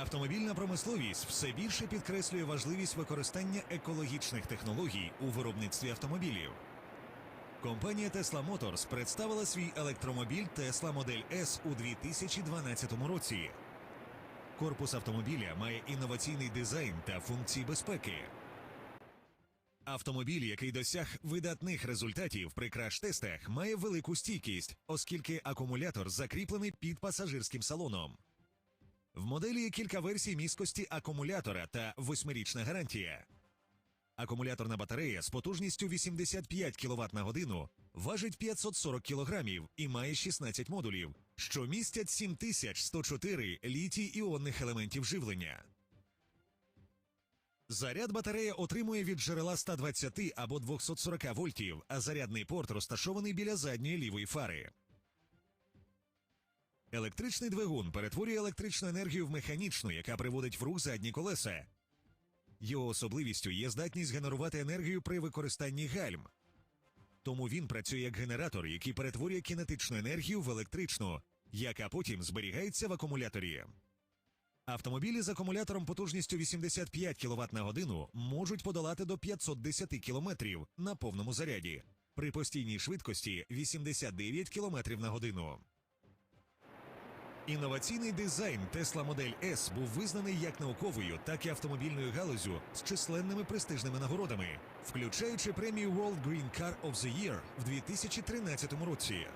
Автомобільна промисловість все більше підкреслює важливість використання екологічних технологій у виробництві автомобілів. Компанія Tesla Motors представила свій електромобіль Tesla Model S у 2012 році. Корпус автомобіля має інноваційний дизайн та функції безпеки. Автомобіль, який досяг видатних результатів при краш-тестах, має велику стійкість, оскільки акумулятор закріплений під пасажирським салоном. В моделі є кілька версій міськості акумулятора та восьмирічна гарантія. Акумуляторна батарея з потужністю 85 кВт на годину важить 540 кг і має 16 модулів, що містять 7104 літій іонних елементів живлення. Заряд батарея отримує від джерела 120 або 240 вольтів, а зарядний порт розташований біля задньої лівої фари. Електричний двигун перетворює електричну енергію в механічну, яка приводить в рух задні колеса. Його особливістю є здатність генерувати енергію при використанні гальм. Тому він працює як генератор, який перетворює кінетичну енергію в електричну, яка потім зберігається в акумуляторі. Автомобілі з акумулятором потужністю 85 кВт на годину можуть подолати до 510 км на повному заряді при постійній швидкості 89 км на годину. Інноваційний дизайн Tesla Model S був визнаний як науковою, так і автомобільною галузю з численними престижними нагородами, включаючи премію World Green Car of the Year в 2013 році.